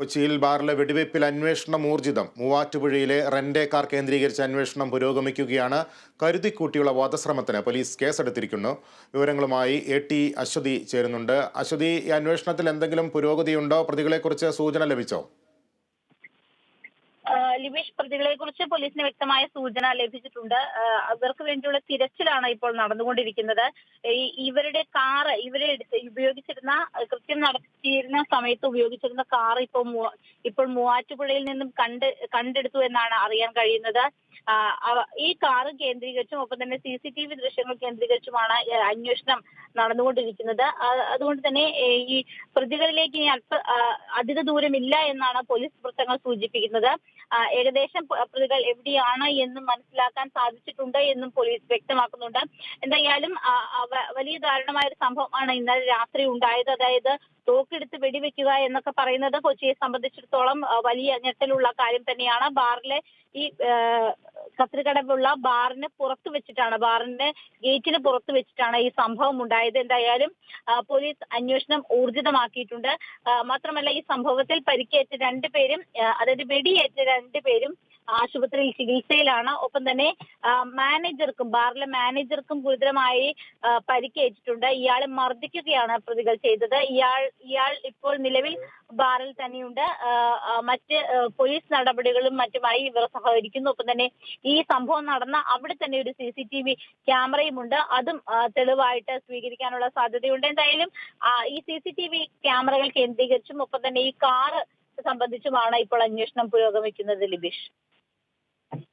കൊച്ചിയിൽ ബാറിലെ വെടിവയ്പ്പിൽ അന്വേഷണം ഊർജിതം. മൂവാറ്റുപുഴയിലെ റെൻഡേക്കാർ കേന്ദ്രീകരിച്ച അന്വേഷണം പുരോഗമിക്കുകയാണ്. കരുതിക്കൂട്ടിയുള്ള വധശ്രമത്തിന് പോലീസ് കേസെടുത്തിരിക്കുന്നു. വിവരങ്ങളുമായി എ ടി അശ്വതി ചേരുന്നുണ്ട്. അശ്വതി ഈ അന്വേഷണത്തിൽ എന്തെങ്കിലും പുരോഗതിയുണ്ടോ? പ്രതികളെക്കുറിച്ച് സൂചന ലഭിച്ചോ? ലിബീഷ് പ്രതികളെ കുറിച്ച് പോലീസിന് വ്യക്തമായ സൂചന ലഭിച്ചിട്ടുണ്ട്. അവർക്ക് വേണ്ടിയുള്ള തിരച്ചിലാണ് ഇപ്പോൾ നടന്നുകൊണ്ടിരിക്കുന്നത്. ഇവരുടെ കാറ് ഇവരെ ഉപയോഗിച്ചിരുന്ന കൃത്യം നടത്തിയിരുന്ന സമയത്ത് ഉപയോഗിച്ചിരുന്ന കാർ ഇപ്പോൾ ഇപ്പോൾ മൂവാറ്റുപുഴയിൽ നിന്നും കണ്ട് കണ്ടെടുത്തു എന്നാണ് അറിയാൻ കഴിയുന്നത്. ഈ കാർ കേന്ദ്രീകരിച്ചും ഒപ്പം തന്നെ സി സി ടി വി ദൃശ്യങ്ങൾ കേന്ദ്രീകരിച്ചുമാണ് അന്വേഷണം നടന്നുകൊണ്ടിരിക്കുന്നത്. അതുകൊണ്ട് തന്നെ ഈ പ്രതികളിലേക്ക് ഇനി അല്പ അധിക ദൂരമില്ല എന്നാണ് പോലീസ് വൃത്തങ്ങൾ സൂചിപ്പിക്കുന്നത്. ഏകദേശം പ്രതികൾ എവിടെയാണ് എന്നും മനസ്സിലാക്കാൻ സാധിച്ചിട്ടുണ്ട് എന്നും പോലീസ് വ്യക്തമാക്കുന്നുണ്ട്. എന്തായാലും വലിയ ദാരുണമായ ഒരു സംഭവമാണ് ഇന്നലെ രാത്രി ഉണ്ടായത്. അതായത് തോക്കെടുത്ത് വെടിവെക്കുക എന്നൊക്കെ പറയുന്നത് കൊച്ചിയെ സംബന്ധിച്ചിടത്തോളം വലിയ ഞെട്ടലുള്ള കാര്യം തന്നെയാണ്. ബാറിലെ ഈ ആ, കത്രികടവുള്ള ബാറിന് പുറത്ത് വെച്ചിട്ടാണ് ബാറിന്റെ ഗേറ്റിന് പുറത്ത് വെച്ചിട്ടാണ് ഈ സംഭവം ഉണ്ടായത്. എന്തായാലും പോലീസ് അന്വേഷണം ഊർജിതമാക്കിയിട്ടുണ്ട്. മാത്രമല്ല ഈ സംഭവത്തിൽ പരിക്കേറ്റ രണ്ടുപേരും അതായത് വെടിയേറ്റ രണ്ടുപേരും ആശുപത്രിയിൽ ചികിത്സയിലാണ്. ഒപ്പം തന്നെ മാനേജർക്കും ബാറിലെ മാനേജർക്കും ഗുരുതരമായി പരിക്കേറ്റിട്ടുണ്ട്. ഇയാളെ മർദ്ദിക്കുകയാണ് പ്രതികൾ ചെയ്തത്. ഇയാൾ ഇയാൾ ഇപ്പോൾ നിലവിൽ ബാറിൽ തന്നെയുണ്ട്. മറ്റ് പോലീസ് നടപടികളും മറ്റുമായി ഇവർ സഹകരിക്കുന്നു. ഒപ്പം തന്നെ ഈ സംഭവം നടന്ന അവിടെ തന്നെ ഒരു സി സി ടി വി അതും തെളിവായിട്ട് സ്വീകരിക്കാനുള്ള സാധ്യതയുണ്ട്. എന്തായാലും ഈ സി സി ടി വി ക്യാമറകൾ കേന്ദ്രീകരിച്ചും ഒപ്പം തന്നെ ഈ കാറ് സംബന്ധിച്ചുമാണ് ഇപ്പോൾ അന്വേഷണം പുരോഗമിക്കുന്നത് ലിബീഷ്.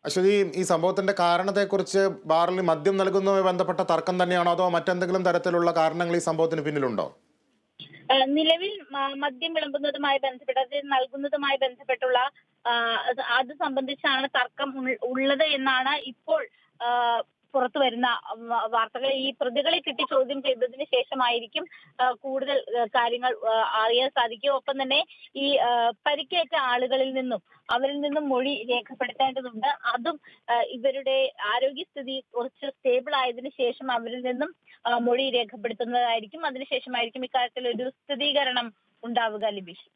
അശ്വതി ഈ സംഭവത്തിന്റെ കാരണത്തെക്കുറിച്ച് ബാറിൽ മദ്യം നൽകുന്നതുമായി ബന്ധപ്പെട്ട തർക്കം തന്നെയാണോ അതോ മറ്റെന്തെങ്കിലും തരത്തിലുള്ള കാരണങ്ങൾ ഈ സംഭവത്തിന് പിന്നിലുണ്ടോ? നിലവിൽ മദ്യം വിളമ്പുന്നതുമായി ബന്ധപ്പെട്ട് നൽകുന്നതുമായി ബന്ധപ്പെട്ടുള്ള അത് സംബന്ധിച്ചാണ് തർക്കം ഉള്ളത് എന്നാണ് ഇപ്പോൾ പുറത്തു വരുന്ന വാർത്തകൾ ഈ പ്രതികളെ കിട്ടി ചോദ്യം ചെയ്തതിന് ശേഷമായിരിക്കും കൂടുതൽ കാര്യങ്ങൾ അറിയാൻ സാധിക്കും. ഒപ്പം തന്നെ ഈ പരിക്കേറ്റ ആളുകളിൽ നിന്നും അവരിൽ നിന്നും മൊഴി രേഖപ്പെടുത്തേണ്ടതുണ്ട്. അതും ഇവരുടെ ആരോഗ്യസ്ഥിതി കുറച്ച് സ്റ്റേബിൾ ആയതിനു ശേഷം അവരിൽ നിന്നും മൊഴി രേഖപ്പെടുത്തുന്നതായിരിക്കും. അതിനുശേഷമായിരിക്കും ഇക്കാര്യത്തിൽ ഒരു സ്ഥിരീകരണം ഉണ്ടാവുക ലിബീഷ്.